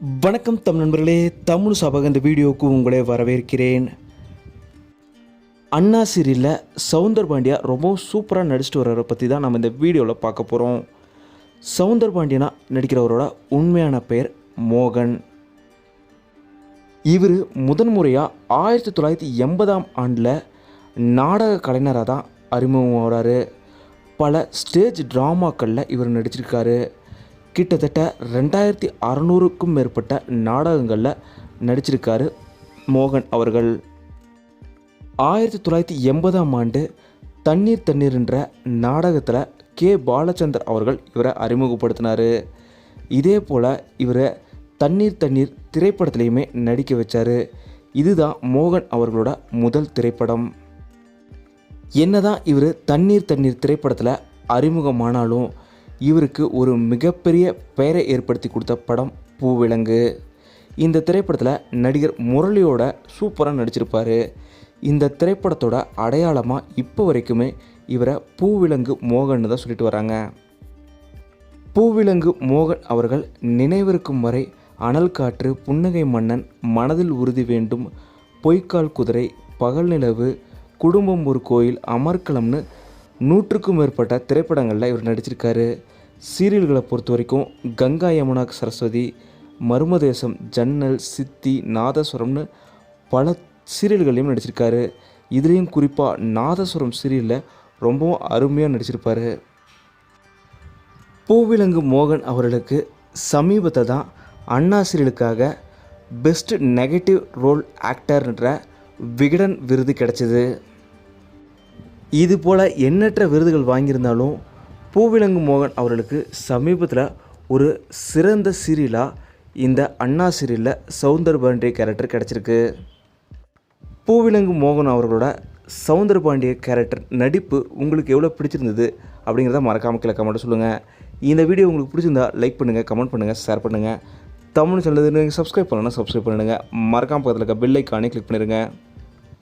வணக்கம் தமிழ் நண்பர்களே தமிழ் சபக இந்த வீடியோவுக்கு உங்களை வரவேற்கிறேன். அண்ணா சீரியலில் சவுந்தர் பாண்டியா ரொம்பவும் சூப்பராக நடிச்சிட்டு வர்றவரை பற்றி தான் நம்ம இந்த வீடியோவில் பார்க்க போகிறோம் சவுந்தர் பாண்டியனா நடிக்கிறவரோட உண்மையான பெயர் மோகன். இவர் முதன் முறையாக ஆயிரத்தி தொள்ளாயிரத்தி எண்பதாம் ஆண்டில் நாடக கலைஞராக தான் அறிமுகம் வராரு பல ஸ்டேஜ் ட்ராமாக்களில் இவர் நடிச்சிருக்காரு. கிட்டத்தட்ட ரெண்டாயிரத்தி அறநூறுக்கும் மேற்பட்ட நாடகங்களில் நடிச்சிருக்காரு மோகன் அவர்கள். ஆயிரத்தி தொள்ளாயிரத்தி எண்பதாம் ஆண்டு தண்ணீர் தண்ணீர் என்ற நாடகத்தில் கே. பாலச்சந்தர் அவர்கள் இவரை அறிமுகப்படுத்தினார். இதே போல் இவரை தண்ணீர் தண்ணீர் திரைப்படத்துலேயுமே நடிக்க வச்சார். இதுதான் மோகன் அவர்களோட முதல் திரைப்படம். என்னதான் இவர் தண்ணீர் தண்ணீர் திரைப்படத்தில் அறிமுகமானாலும் இவருக்கு ஒரு மிகப்பெரிய பெயரை ஏற்படுத்தி கொடுத்த படம் பூவிலங்கு. இந்த திரைப்படத்தில் நடிகர் முரளியோட சூப்பராக நடிச்சிருப்பார். இந்த திரைப்படத்தோட அடையாளமாக இப்போ வரைக்குமே இவரை பூவிலங்கு மோகன்னு தான் சொல்லிட்டு வராங்க. பூவிலங்கு மோகன் அவர்கள் நினைவிருக்கும் வரை அனல் காற்று புன்னகை மன்னன் மனதில் உறுதி வேண்டும் பொய்க்கால் குதிரை பகல் நிலவு குடும்பம் ஒரு கோயில் அமர்க்கலம்னு நூற்றுக்கும் மேற்பட்ட திரைப்படங்களில் இவர் நடிச்சிருக்காரு. சீரியல்களை பொறுத்த வரைக்கும் கங்கா யமுனா சரஸ்வதி மர்மதேசம் ஜன்னல் சித்தி நாதஸ்வரம்னு பல சீரியல்கள்லையும் நடிச்சிருக்காரு. இதுலேயும் குறிப்பாக நாதஸ்வரம் சீரியலில் ரொம்பவும் அருமையாக நடிச்சிருப்பார். பூவிலங்கு மோகன் அவர்களுக்கு சமீபத்தை தான் அண்ணா சீரியலுக்காக பெஸ்ட் நெகட்டிவ் ரோல் ஆக்டர்ன்ற விகடன் விருது கிடச்சிது. இது போல் எண்ணற்ற விருதுகள் வாங்கியிருந்தாலும் பூவிலங்கு மோகன் அவர்களுக்கு சமீபத்தில் ஒரு சிறந்த சீரியலாக இந்த அண்ணா சீரியலில் சவுந்தர் பாண்டிய கேரக்டர் கிடச்சிருக்கு. பூவிலங்கு மோகன் அவர்களோட சவுந்தர் பாண்டிய கேரக்டர் நடிப்பு உங்களுக்கு எவ்வளோ பிடிச்சிருந்தது அப்படிங்கிறத மறக்காமல் கீழே கமெண்ட் சொல்லுங்கள் இந்த வீடியோ உங்களுக்கு பிடிச்சிருந்தா லைக் பண்ணுங்கள் கமெண்ட் பண்ணுங்கள் ஷேர் பண்ணுங்கள் தமிழ் சொல்லுது நீங்கள் சப்ஸ்கிரைப் பண்ணணும்னா சப்ஸ்கிரைப் பண்ணிடுங்க. மறக்காம பக்கத்தில் இருக்க பெல் ஐக்கானே கிளிக் பண்ணிடுங்க.